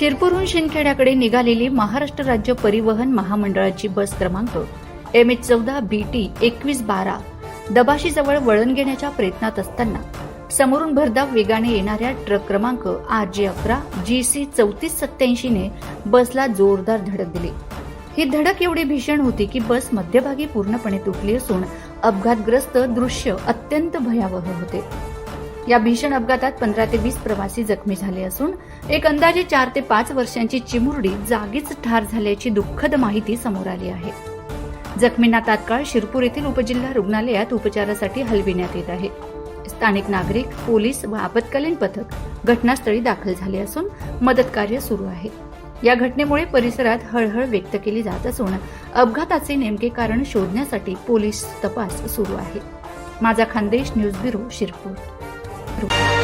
शिरपूरहून शिंदखेड्याकडे निघालेली महाराष्ट्र राज्य परिवहन महामंडळाची बस क्रमांक एम एच चौदा बी टी एकवीस बारा दबाशीजवळ वळण घेण्याच्या प्रयत्नात असताना समोरून भरधाव वेगाने येणाऱ्या ट्रक क्रमांक आर जे अकरा जी सी चौतीस सत्याऐंशीने बसला जोरदार धडक दिली. ही धडक एवढी भीषण होती की बस मध्यभागी पूर्णपणे तुटली असून अपघातग्रस्त दृश्य अत्यंत भयावह होते. या भीषण अपघातात पंधरा ते वीस प्रवासी जखमी झाले असून एक अंदाजे चार ते पाच वर्षांची चिमुरडी जागीच ठार झाल्याची दुःखद माहिती समोर आली आहे. जखमींना तात्काळ शिरपूर येथील उपजिल्हा रुग्णालयात उपचारासाठी हलविण्यात येत आहे. स्थानिक नागरिक पोलीस व आपत्कालीन पथक घटनास्थळी दाखल झाले असून मदत कार्य सुरू आहे. या घटनेमुळे परिसरात हळहळ व्यक्त केली जात असून अपघाताचे नेमके कारण शोधण्यासाठी पोलीस तपास सुरू आहे. माझा Khandesh news bureau Shirpur. Group.